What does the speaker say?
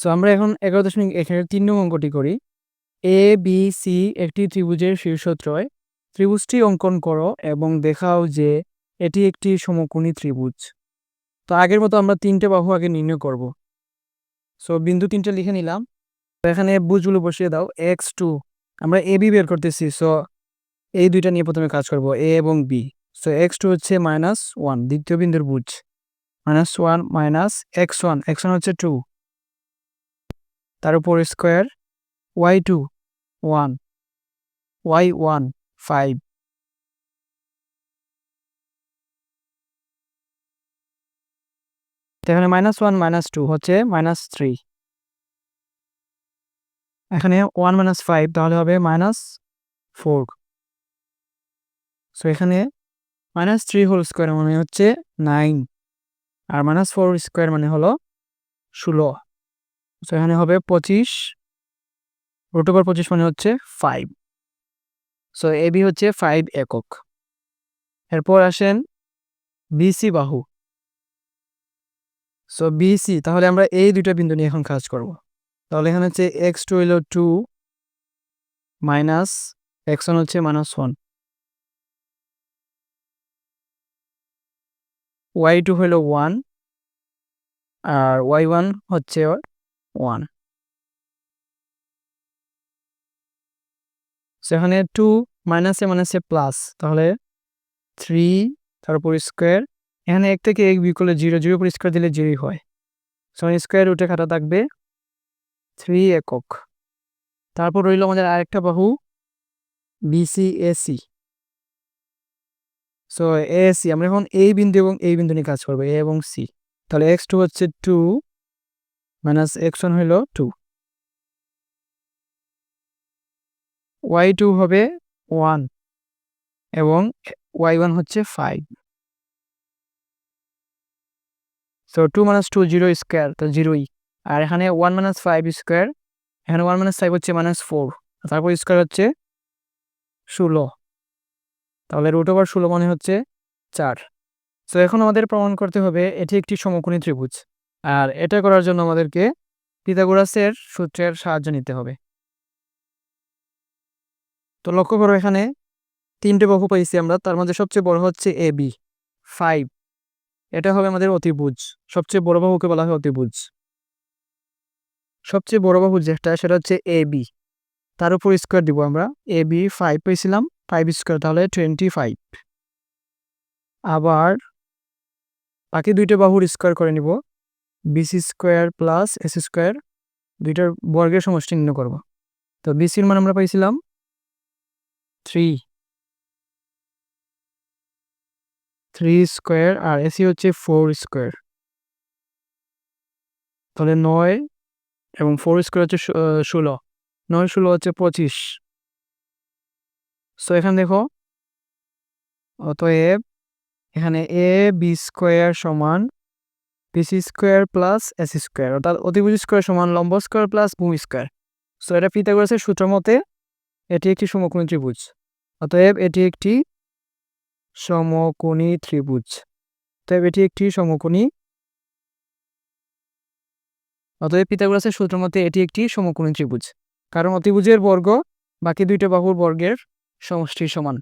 So আমরা এখন এগারো দশমিক এখানে তিন নং অঙ্কটি করি। এ বি সি একটি ত্রিভুজের শীর্ষত্রয়। ত্রিভুজটি অঙ্কন করো এবং দেখাও যে এটি একটি সমকোণী ত্রিভুজ। তো, আগের মতো আমরা তিনটে বাহু আগে নির্ণয় করব। সো বিন্দু তিনটে লিখে নিলাম। তো, এখানে বুঝগুলো বসিয়ে দাও। এক্স টু আমরা এ বি বের করতেছি। সো এই দুইটা নিয়ে প্রথমে কাজ করব। এ এবং বি সো এক্স টু হচ্ছে মাইনাস ওয়ান দ্বিতীয় বিন্দুর বুঝ minus one minus X one X one হচ্ছে টু তার উপর square Y two one Y one five এখানে মাইনাস ওয়ান মাইনাস টু হচ্ছে মাইনাস থ্রি এখানে ওয়ান মাইনাস ফাইভ তাহলে হবে মাইনাস ফোর সো এখানে মাইনাস থ্রি হোল স্কোয়ার মানে হচ্ছে নাইন আর মাইনাস ফোর স্কোয়ার মানে হলো ষোলো। সো এখানে হবে পঁচিশ। রুট ওভার পঁচিশ মানে হচ্ছে ফাইভ সো এ বি হচ্ছে ফাইভ একক। এরপর আসেন বিসি বাহু। সো বিসি তাহলে আমরা এই দুইটা বিন্দু নিয়ে এখন কাজ করব। তাহলে এখানে হচ্ছে এক্স টু হলো টু মাইনাস এক্স ওয়ান হচ্ছে মাইনাস ওয়ান ওয়াই টু হলো ওয়ান আর ওয়াই ওয়ান হচ্ছে ওয়ান সেখানে টু মাইনাসে মাইনাসে প্লাস তাহলে থ্রি তারপর স্কোয়ার এখানে এক থেকে এক বি করলে জিরো জিরো পর স্কোয়ার দিলে জিরোই হয়। সেখানে স্কোয়ার উঠে খাটা থাকবে থ্রি একক। তারপর রইল আমাদের আরেকটা বাহু বিসি এসি সো এসি আমরা এখন এই বিন্দু এবং এই বিন্দু নিয়ে কাজ করব এ এবং সি তাহলে এক্স টু হচ্ছে টু মাইনাস এক্স ওয়ান হইল টু। ওয়াই টু হবে ওয়ান এবং ওয়াই ওয়ান হচ্ছে five. So two minus two zero square তো জিরোই আর এখানে ওয়ান মাইনাস ফাইভ স্কোয়ার এখানে ওয়ান মাইনাস ফাইভ হচ্ছে মাইনাস ফোর তারপর স্কোয়ার হচ্ছে ষোলো। তাহলে রুট ওভার ষোলো মানে হচ্ছে চার। সো এখন আমাদের প্রমাণ করতে হবে, এটি একটি সমকোণী ত্রিভুজ। আর এটা করার জন্য আমাদেরকে পিথাগোরাসের সূত্রের সাহায্য নিতে হবে। তো লক্ষ্য করো এখানে তিনটে বাহু পাইছি আমরা, তার মধ্যে সবচেয়ে বড় হচ্ছে এ, বি, ফাইভ। এটা হবে আমাদের অতিভুজ, সবচেয়ে বড় বাহুকে বলা হয় অতিভুজ। সবচেয়ে বড় বাহু যেটা, সেটা হচ্ছে এ, বি। তার উপর স্কোয়ার দিব আমরা, এ, বি, ফাইভ পেয়েছিলাম ফাইভ স্কোয়ার তাহলে টোয়েন্টি ফাইভ। আবার বাকি দুইটা বাহুর স্কোয়ার করে নিব BC square plus S square দুইটার বর্গের সমষ্টি নির্ণয় করব। তো বিসির মান আমরা পাইছিলাম থ্রি থ্রি স্কোয়ার আর এসি হচ্ছে ফোর স্কোয়ার তাহলে নয় এবং ফোর স্কোয়ার হচ্ছে ষোলো। নয়, ষোলো হচ্ছে পঁচিশ। সো এখানে দেখো, অতএব এখানে এ বি স্কোয়ার সমান PC square plus S square, অর্থাৎ অতিভুজ স্কোয়ার সমান লম্ব স্কোয়ার প্লাস ভূমি স্কোয়ার। সো এটা পিথাগোরাসের সূত্র মতে এটি একটি সমকোণী ত্রিভুজ, অতএব এটি একটি সমকোণী ত্রিভুজ। অতএব এটি একটি সমকোণী, অতএব পিথাগোরাসের সূত্র মতে এটি একটি সমকোণী ত্রিভুজ। কারণ অতিভুজের বর্গ বাকি দুইটা বাহুর বর্গের সমষ্টির সমান।